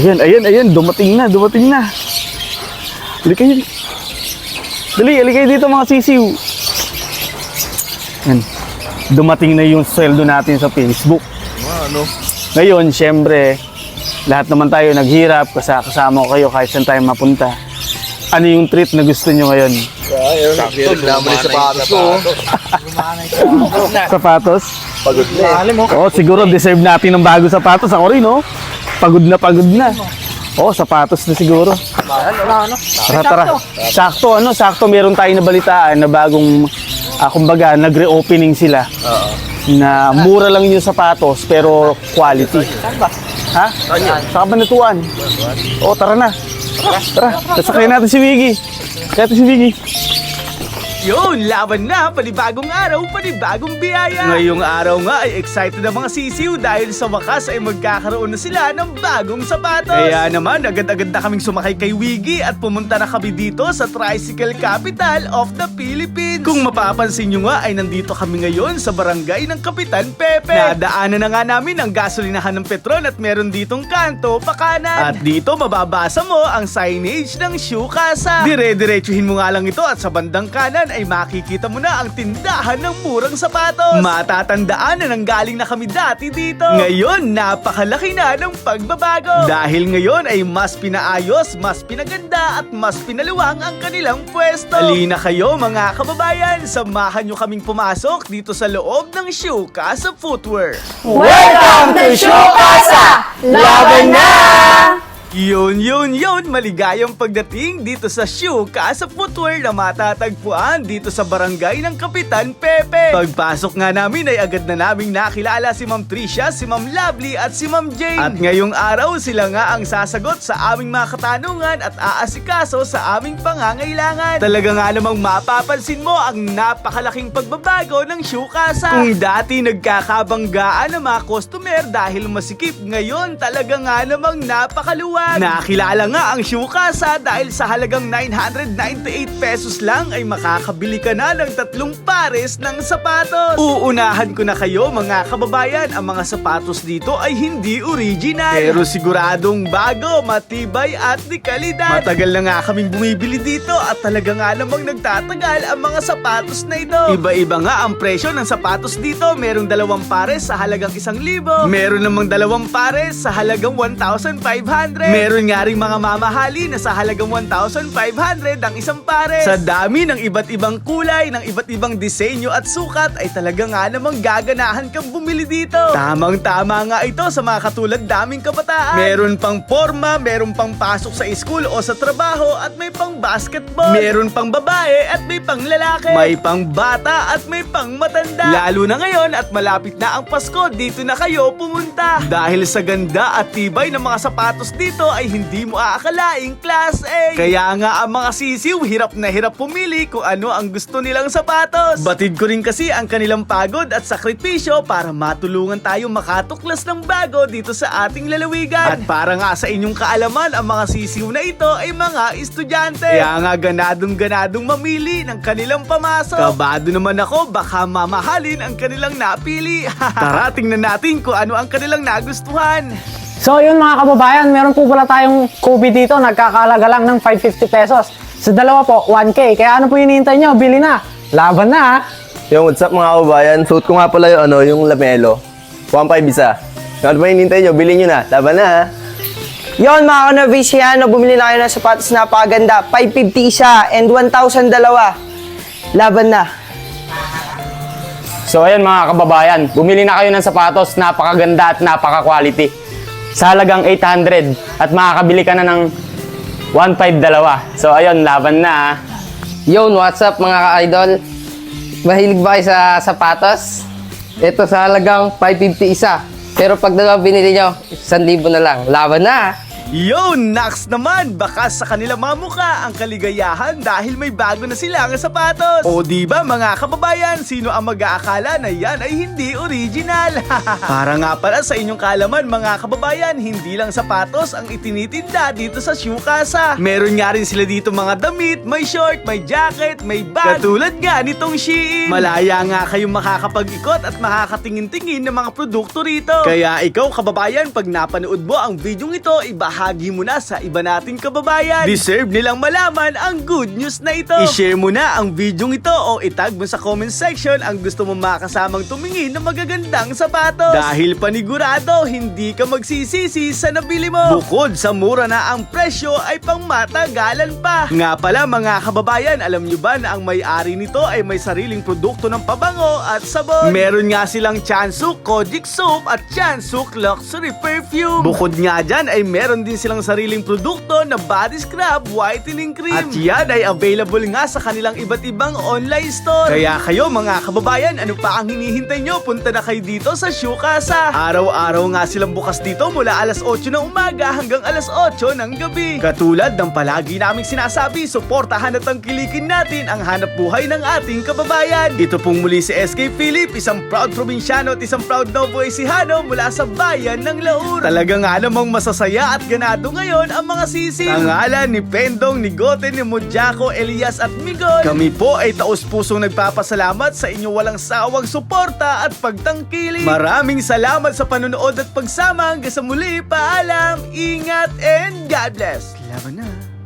Ayan, ayan, ayan. Dumating na, dumating na. Halika kayo. Dali, halika kayo dito mga sisiw. Ayan. Dumating na yung sweldo natin sa Facebook. ano? Ngayon, syempre, lahat naman tayo naghirap, kasa- kasama ko kayo kahit saan tayo mapunta. Ano yung treat na gusto nyo ngayon? Sakto, naman yung sapatos ko. Sapatos? Pagod na eh. Oo, siguro deserve natin ng bago sapatos. Ako rin, oh. Pagod na pagod na. Oo, sapatos na siguro. Tara, tara. Sakto, ano, sakto meron tayo nabalitaan na bagong, ah, kumbaga, nag-reopening sila. Na mura lang yung sapatos, pero quality. Ha? Sa kabanatuan. Oo, tara na. Tara, sasakay natin si Wiggy. Kaya si Wiggy. Yun, laban na, panibagong araw, panibagong biyaya. Ngayong araw nga ay excited ang mga sisiw dahil sa wakas ay magkakaroon na sila ng bagong sapatos. Kaya naman, agad-agad na kaming sumakay kay Wiggy at pumunta na kami dito sa Tricycle Capital of the Philippines. Kung mapapansin nyo nga ay nandito kami ngayon sa barangay ng Kapitan Pepe. Nadaanan na nga namin ang gasolinahan ng Petron at meron ditong kanto pakanan. At dito mababasa mo ang signage ng Shoe Casa. Dire-diretsuhin mo nga lang ito at sa bandang kanan ay makikita mo na ang tindahan ng murang sapatos. Matatandaan na nanggaling na kami dati dito. Ngayon, napakalaki na ng pagbabago. Dahil ngayon ay mas pinaayos, mas pinaganda at mas pinaluwang ang kanilang pwesto. Halina kayo mga kababayan, samahan nyo kaming pumasok dito sa loob ng Shoe Casa Footwear. Welcome to Showkasa! Laban na! Yun, yun, yun! Maligayang pagdating dito sa Shoe Casa Footwear na matatagpuan dito sa barangay ng Kapitan Pepe. Pagpasok nga namin ay agad na naming nakilala si Ma'am Tricia, si Ma'am Lovely at si Ma'am Jane. At ngayong araw sila nga ang sasagot sa aming mga katanungan at aasikaso sa aming pangangailangan. Talaga nga namang mapapansin mo ang napakalaking pagbabago ng Shoe Casa. Kung dati nagkakabanggaan ang mga customer dahil masikip, ngayon talaga nga namang napakaluwag. Nakilala nga ang Shoe Casa dahil sa halagang 998 pesos lang ay makakabili ka na ng tatlong pares ng sapatos. Uunahan ko na kayo mga kababayan, ang mga sapatos dito ay hindi original. Pero siguradong bago, matibay at di kalidad. Matagal na nga kaming bumibili dito at talaga nga namang nagtatagal ang mga sapatos na ito. Iba-iba nga ang presyo ng sapatos dito. Merong dalawang pares sa halagang isang libo. Meron namang dalawang pares sa halagang 1,500. Meron nga rin mga mamahali na sa halagang 1,500 ang isang pares. Sa dami ng iba't ibang kulay, ng iba't ibang disenyo at sukat ay talaga nga namang gaganahan kang bumili dito. Tamang-tama nga ito sa mga katulad daming kabataan. Meron pang forma, meron pang pasok sa school o sa trabaho at may pang basketball. Meron pang babae at may pang lalaki. May pang bata at may pang matanda. Lalo na ngayon at malapit na ang Pasko, dito na kayo pumunta. Dahil sa ganda at tibay ng mga sapatos dito ay hindi mo aakalaing class A. Kaya nga ang mga sisiw hirap na hirap pumili kung ano ang gusto nilang sapatos. Batid ko rin kasi ang kanilang pagod at sakripisyo para matulungan tayo makatuklas ng bago dito sa ating lalawigan. At para nga sa inyong kaalaman, ang mga sisiw na ito ay mga estudyante. Kaya nga ganadong ganadong mamili ng kanilang pamasok. Kabado naman ako, baka mamahalin ang kanilang napili. Tara, tingnan natin kung ano ang kanilang nagustuhan. So yun mga kababayan, meron po pala tayong Kobe dito, nagkakalaga lang ng 550 pesos. Sa dalawa po, 1K. Kaya ano po hinihintay nyo? Bili na. Laban na ha. Yung what's up mga kababayan, suot ko nga pala yung ano, yung lamelo. 1.5 isa. Ano ba hinintay nyo? Bilhin nyo na. Laban na ha. Yon mga kanovisiano, bumili na kayo ng sapatos na napakaganda. 550 isa and 1,000 dalawa. Laban na. So ayun mga kababayan, bumili na kayo ng sapatos, napakaganda at napaka-quality. Sa halagang 800 at makakabili ka na ng 1.5 dalawa. So ayun, laban na ah. Yon, what's up mga ka-idol? Mahilig ba kayo sa sapatos? Ito sa halagang 550 isa. Pero pag dalawa binili nyo, 1,000 na lang. Laban na! Yo, Nax naman! Baka sa kanila mga mukha ang kaligayahan dahil may bago na silang sapatos. O di ba mga kababayan, sino ang mag-aakala na yan ay hindi original? Para nga pala sa inyong kalaman mga kababayan, hindi lang sapatos ang itinitinda dito sa Shoe Casa. Meron nga rin sila dito mga damit, may short, may jacket, may bag. Katulad nga nitong Shein. Malaya nga kayong makakapag-ikot at makakatingin-tingin ng mga produkto rito. Kaya ikaw kababayan, pag napanood mo ang video ito, ibahagi ibahagi mo na sa iba nating kababayan. Deserve nilang malaman ang good news na ito. I-share mo na ang video ito o itag mo sa comment section ang gusto mo makasamang tumingin ng magagandang sapatos. Dahil panigurado, hindi ka magsisisi sa nabili mo. Bukod sa mura na ang presyo ay pang matagalan pa. Nga pala mga kababayan, alam nyo ba na ang may-ari nito ay may sariling produkto ng pabango at sabon? Meron nga silang Chansuk Kojic Soap at Chansuk Luxury Perfume. Bukod nga dyan ay meron din silang sariling produkto na body scrub, whitening cream. At yan ay available nga sa kanilang iba't ibang online store. Kaya kayo mga kababayan, ano pa ang hinihintay nyo? Punta na kayo dito sa Shukasa. Araw-araw nga silang bukas dito mula alas 8 ng umaga hanggang alas 8 ng gabi. Katulad ng palagi naming sinasabi, suportahan at tangkilikin natin ang hanap buhay ng ating kababayan. Ito pong muli si SK Philip, isang proud probinsyano at isang proud Novo Ecijano mula sa bayan ng Laur. Talaga nga namang masasaya at ganado ngayon ang mga sisi. Ang ngalan ni Pendong, ni Goten, ni Mojako, Elias at Migol. Kami po ay taos-pusong nagpapasalamat sa inyong walang sawang suporta at pagtangkilik. Maraming salamat sa panonood at pagsama hanggang sa muli. Paalam, ingat, and God bless. Laban na.